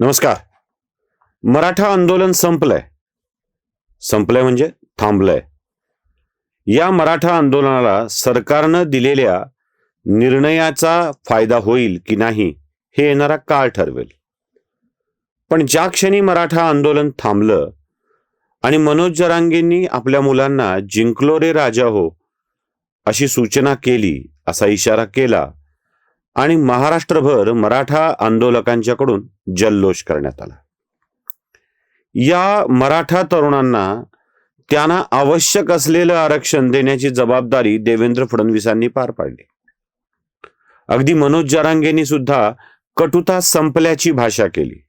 नमस्कार. मराठा आंदोलन संपलंय. संपलंय म्हणजे थांबलंय. या मराठा आंदोलनाला सरकारनं दिलेल्या निर्णयाचा फायदा होईल की नाही हे येणारा काळ ठरवेल. पण ज्या क्षणी मराठा आंदोलन थांबलं आणि मनोज जरांगेंनी आपल्या मुलांना जिंकलो रे राजा हो अशी सूचना केली असा इशारा केला आणि महाराष्ट्रभर मराठा आंदोलकांच्याकडून जल्लोष करण्यात आला. या मराठा तरुणांना त्यांना आवश्यक असलेलं आरक्षण देण्याची जबाबदारी देवेंद्र फडणवीसांनी पार पाडली. अगदी मनोज जरांगेंनी सुद्धा कटुता संपल्याची भाषा केली.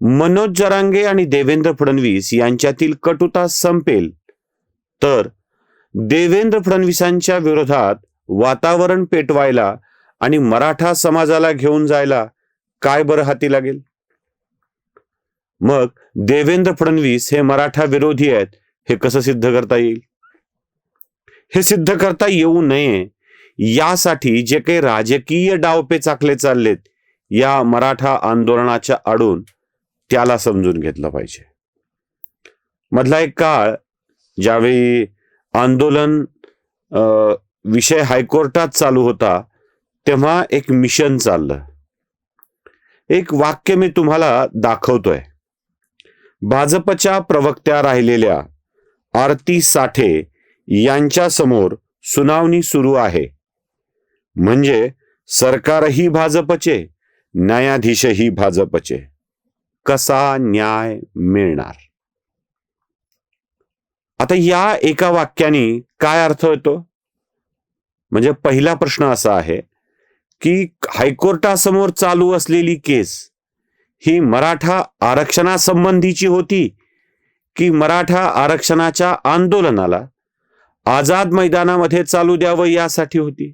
मनोज जरांगे आणि देवेंद्र फडणवीस यांच्यातील कटुता संपेल तर देवेंद्र फडणवीसांच्या विरोधात वातावरण पेटवायला आणि मराठा समाजाला घेऊन जायला काय बरं हाती लागेल? मग देवेंद्र फडणवीस हे मराठा विरोधी आहेत हे कसं सिद्ध करता येईल? हे सिद्ध करता येऊ नये यासाठी जे काही राजकीय डावपे चाकले चाललेत या मराठा आंदोलनाच्या आडून त्याला समजून घेतलं पाहिजे. मधला एक काळ ज्यावेळी आंदोलन विषय हायकोर्टात चालू होता तेव्हा एक मिशन चाललं. एक वाक्य मी तुम्हाला दाखवतोय. भाजपच्या प्रवक्त्या राहिलेल्या आरती साठे यांच्या समोर सुनावणी सुरू आहे. म्हणजे सरकारही भाजपचे न्यायाधीशही भाजपचे. कसा न्याय मिळणार? आता या एका वाक्याने काय अर्थ होतो? म्हणजे पहिला प्रश्न असा आहे की हायकोर्टासमोर चालू असलेली केस ही मराठा आरक्षणासंबंधीची होती की मराठा आरक्षणाच्या आंदोलनाला आझाद मैदानामध्ये चालू द्यावं यासाठी होती?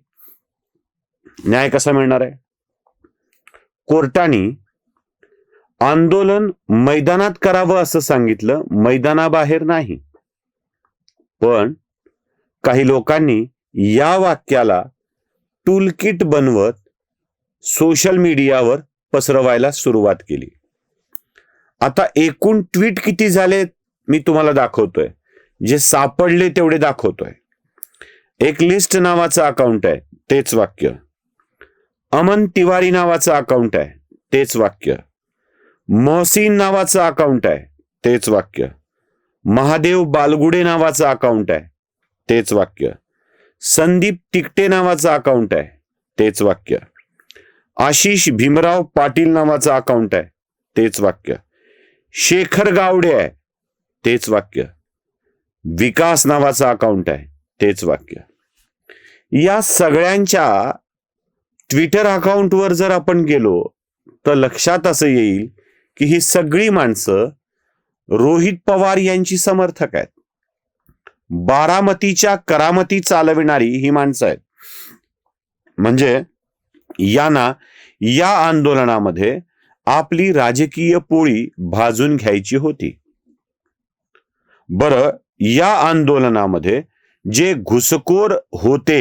न्याय कसा मिळणार आहे? कोर्टाने आंदोलन मैदानात करावं असं सांगितलं मैदानाबाहेर नाही. पण काही लोकांनी या वाक्याला टूलकिट बनवत सोशल मीडियावर पसरवायला सुरुवात केली. आता एकूण ट्विट किती झाले मी तुम्हाला दाखवतोय. जे सापडले तेवढे दाखवतोय. एक लिस्ट नावाचं अकाउंट आहे तेच वाक्य. अमन तिवारी नावाचं अकाउंट आहे तेच वाक्य. मोहसिन नावाचं अकाउंट आहे तेच वाक्य. महादेव बालगुडे नावाचं अकाउंट आहे तेच वाक्य. संदीप तिकटे नावाचं अकाउंट आहे. तेच वाक्य. आशिष भीमराव पाटील नावाचं अकाउंट आहे. तेच वाक्य. शेखर गावडे आहे. तेच वाक्य. विकास नावाचं अकाउंट आहे. तेच वाक्य. या सगळ्यांच्या ट्विटर अकाउंटवर जर आपण गेलो तर लक्षात असं येईल की ही सगळी माणसं रोहित पवार यांची समर्थक आहेत. बारामतीच्या करामती चालविणारी ही माणसं आहेत. म्हणजे यांना या आंदोलनामध्ये आपली राजकीय पोळी भाजून घ्यायची होती. बर या आंदोलनामध्ये जे घुसखोर होते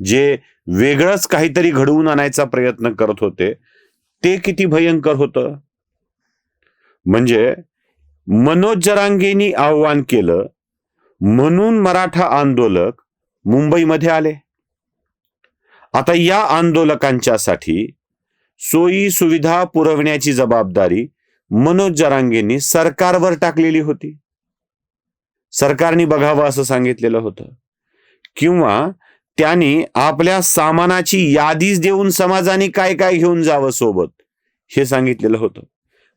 जे वेगळंच काहीतरी घडवून आणायचा प्रयत्न करत होते ते किती भयंकर होतं? म्हणजे मनोज जरांगेनी आव्हान केलं म्हणून मराठा आंदोलक मुंबईमध्ये आले. आता या आंदोलकांच्यासाठी सोयी सुविधा पुरवण्याची जबाबदारी मनोज जरांगेंनी सरकारवर टाकलेली होती. सरकारने बघावं असं सांगितलेलं होतं. किंवा त्यांनी आपल्या सामानाची यादीच देऊन समाजाने काय काय घेऊन जावं सोबत हे सांगितलेलं होतं.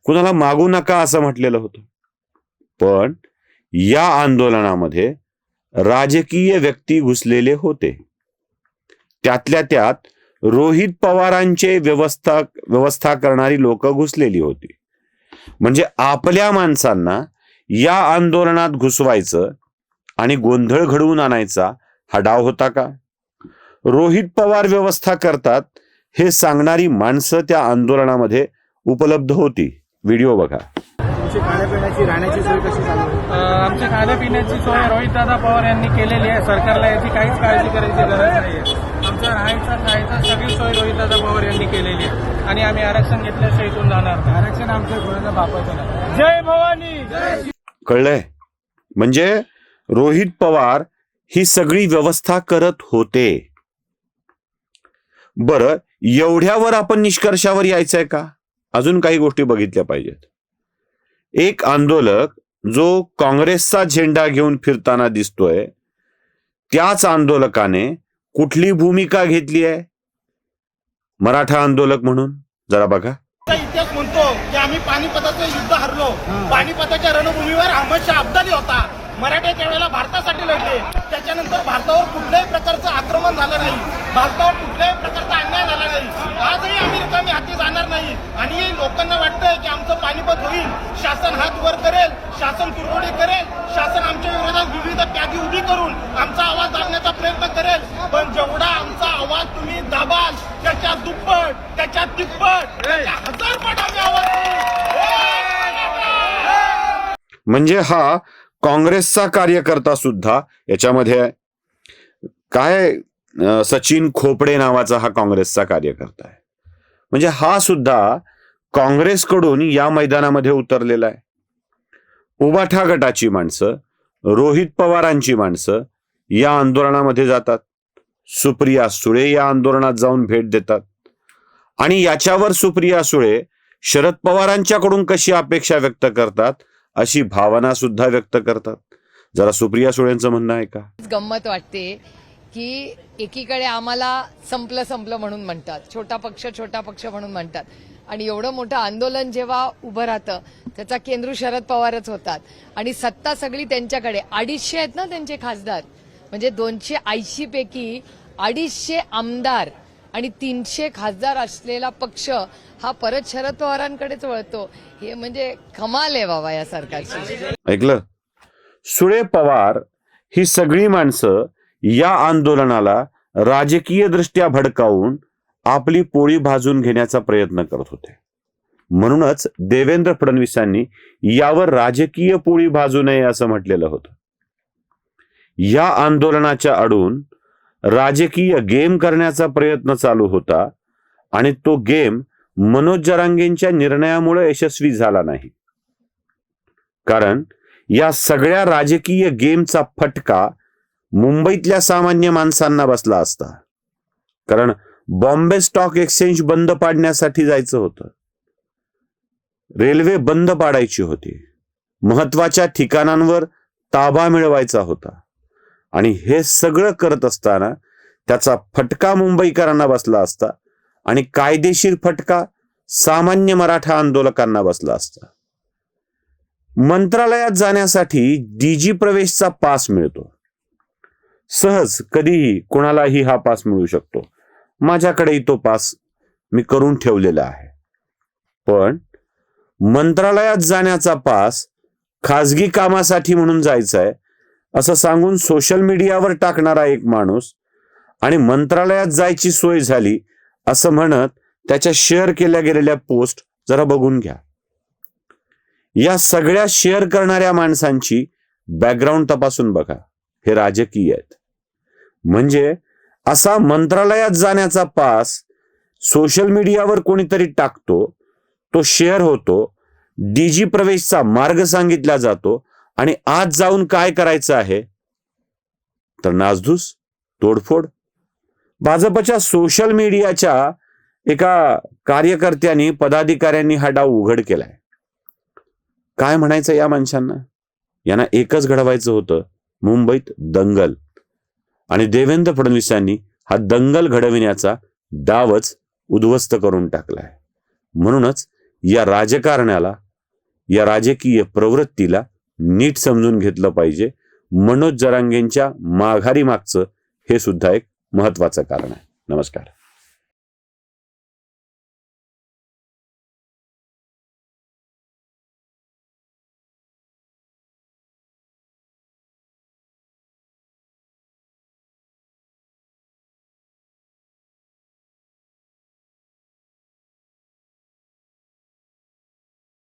कुणाला मागू नका असं म्हटलेलं होतं. पण या आंदोलनामध्ये राजकीय व्यक्ती घुसलेले होते. त्यातल्या त्यात रोहित पवारांचे व्यवस्था व्यवस्था करणारी लोक घुसलेली होती. म्हणजे आपल्या माणसांना या आंदोलनात घुसवायचं आणि गोंधळ घडवून आणायचा हा डाव होता का? रोहित पवार व्यवस्था करतात हे सांगणारी माणसं त्या आंदोलनामध्ये उपलब्ध होती. व्हिडिओ बघा. तुमची खाण्यापिण्याची सोय आमची खाण्यापिण्याची सोय रोहितदादा पवार यांनी केलेली आहे. सरकारला याची काहीच काळजी करायची गरज नाही आहे आमचं आमचं राहायचं खायचं सगळी सोय रोहितदादा पवार यांनी केलेली आहे. आणि आम्ही आरक्षण घेतल्याशिवाय इथून जाणार आरक्षण आमच्या कोणाच्या बापाचं जय भवानी! कळलंय. म्हणजे रोहित पवार ही सगळी व्यवस्था करत होते. बरं एवढ्यावर आपण निष्कर्षावर यायचंय का? अजून काही गोष्टी बघितल्या पाहिजेत. एक आंदोलक जो काँग्रेसचा झेंडा घेऊन फिरताना दिसतोय त्याच आंदोलकाने कुठली भूमिका घेतली आहे? मराठा आंदोलक म्हणून जरा बघा. इतिहास म्हणतो की आम्ही पानिपताचं युद्ध हरलो. पानिपताच्या रणभूमीवर अहमद शाह अब्दाली होता. मराठे त्यावेळेला भारतासाठी लढले. त्याच्यानंतर भारतावर कुठल्याही प्रकारचं आक्रमण झालं नाही. भारतावर कुठल्याही प्रकारचा अन्याय झाला नाही. आजही आम्ही रिकामी हाती जाणार नाही. आणि लोकांना वाटतंय की आमचं पानिपत होईल शासन हात वर करेल शासन तुरवडी करेल शासन आमच्या विरोधात विविध प्यादी उभी करून आमचा आवाज दाबण्याचा प्रयत्न करेल पण जेवढा आमचा आवाज तुम्ही दाबाल त्याच्या दुप्पट त्याच्या तिप्पट. हजार पट. म्हणजे हा काँग्रेसचा कार्यकर्ता सुद्धा याच्यामध्ये आहे. काय सचिन खोपडे नावाचा हा काँग्रेसचा कार्यकर्ता आहे. म्हणजे हा सुद्धा काँग्रेसकडून या मैदानामध्ये उतरलेला आहे. उबाठा गटाची माणसं रोहित पवारांची माणसं या आंदोलनामध्ये जातात. सुप्रिया सुळे या आंदोलनात जाऊन भेट देतात. आणि याच्यावर सुप्रिया सुळे शरद पवारांच्याकडून कशी अपेक्षा व्यक्त करतात अशी भावना सुद्धा व्यक्त करतात. जरा सुप्रिया सुळेंचं म्हणणं आहे का? गंमत वाटते की एकीकडे आम्हाला संपलं संपलं म्हणून म्हणतात. छोटा पक्ष छोटा पक्ष म्हणून म्हणतात. आणि एवढं मोठं आंदोलन जेव्हा उभं राहतं त्याचा केंद्र शरद पवारच होतात. आणि सत्ता सगळी त्यांच्याकडे. अडीचशे आहेत ना त्यांचे खासदार? म्हणजे दोनशे ऐंशी पैकी अडीचशे आमदार आणि तीनशे खासदार असलेला पक्ष हा परत शरद पवारांकडेच वळतो. हे म्हणजे कमाल आहे बाबा या सरकारची. ऐकलं? सुळे पवार ही सगळी माणसं या आंदोलनाला राजकीय दृष्ट्या भडकावून आपली पोळी भाजून घेण्याचा प्रयत्न करत होते. म्हणूनच देवेंद्र फडणवीसांनी यावर राजकीय पोळी भाजू नये असं म्हटलेलं होतं. या आंदोलनाच्या आडून राजकीय गेम करण्याचा प्रयत्न चालू होता आणि तो गेम मनोज जरांगेंच्या निर्णयामुळे यशस्वी झाला नाही. कारण या सगळ्या राजकीय गेमचा फटका मुंबईतल्या सामान्य माणसांना बसला असता. कारण बॉम्बे स्टॉक एक्सचेंज बंद पाडण्यासाठी जायचं होतं. रेल्वे बंद पाडायची होती. महत्त्वाच्या ठिकाणांवर ताबा मिळवायचा होता. आणि हे सगळं करत असताना त्याचा फटका मुंबईकरांना बसला असता आणि कायदेशीर फटका सामान्य मराठा आंदोलकांना बसला असता. मंत्रालयात जाण्यासाठी डीजी प्रवेशचा पास मिळतो. सहज कधीही कोणालाही हा पास मिळू शकतो. माझ्याकडेही तो पास मी करून ठेवलेला आहे. पण मंत्रालयात जाण्याचा पास खाजगी कामासाठी म्हणून जायचा आहे असं सांगून सोशल मीडियावर टाकणारा एक माणूस आणि मंत्रालयात जायची सोय झाली असं म्हणत त्याच्या शेअर केल्या गेलेल्या पोस्ट जरा बघून घ्या. या सगळ्या शेअर करणाऱ्या माणसांची बॅकग्राऊंड तपासून बघा. हे राजकीय आहेत. म्हणजे असा मंत्रालयात जाण्याचा पास सोशल मीडियावर कोणीतरी टाकतो तो शेअर होतो डीजी प्रवेशचा मार्ग सांगितला जातो आणि आज जाऊन काय करायचं आहे? तर नासधूस तोडफोड. भाजपच्या सोशल मीडियाच्या एका कार्यकर्त्यांनी पदाधिकाऱ्यांनी हा डाव उघड केलाय. काय म्हणायचं या माणसांना? यांना एकच घडवायचं होतं मुंबईत दंगल. आणि देवेंद्र फडणवीसांनी हा दंगल घडविण्याचा डावच उद्ध्वस्त करून टाकलाय. म्हणूनच या राजकारणाला या राजकीय प्रवृत्तीला नीट समजून घेतलं पाहिजे. मनोज जरांगेंच्या माघारी मागचं हे सुद्धा एक महत्वाचं कारण आहे. नमस्कार.